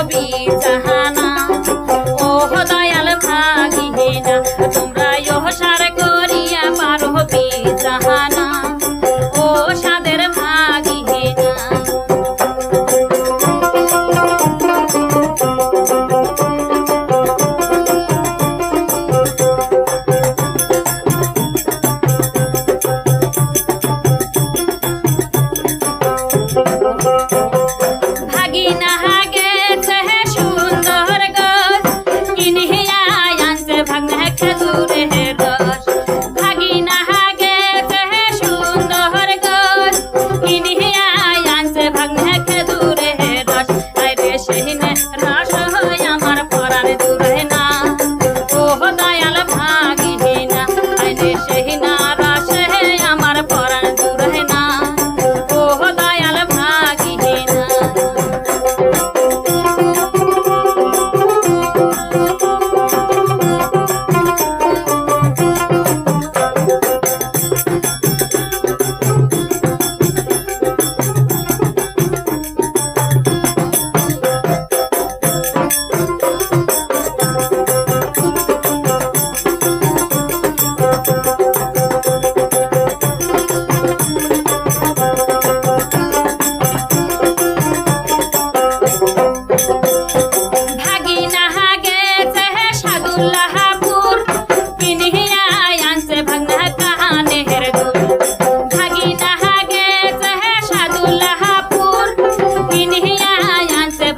হবি জাহানা ও দয়াল ভাগিনা তোমরা ইহসার করিয়া পারো হবি জাহানা ও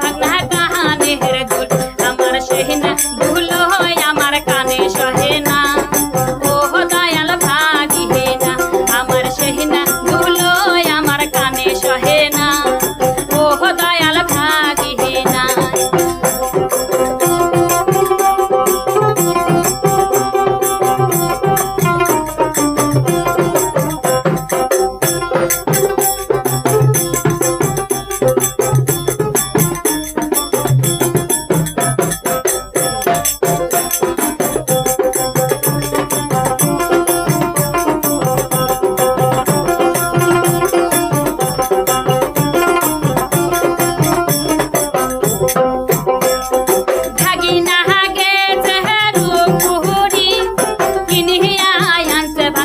भगना कहा मेहर गुल हमार शहना भूलो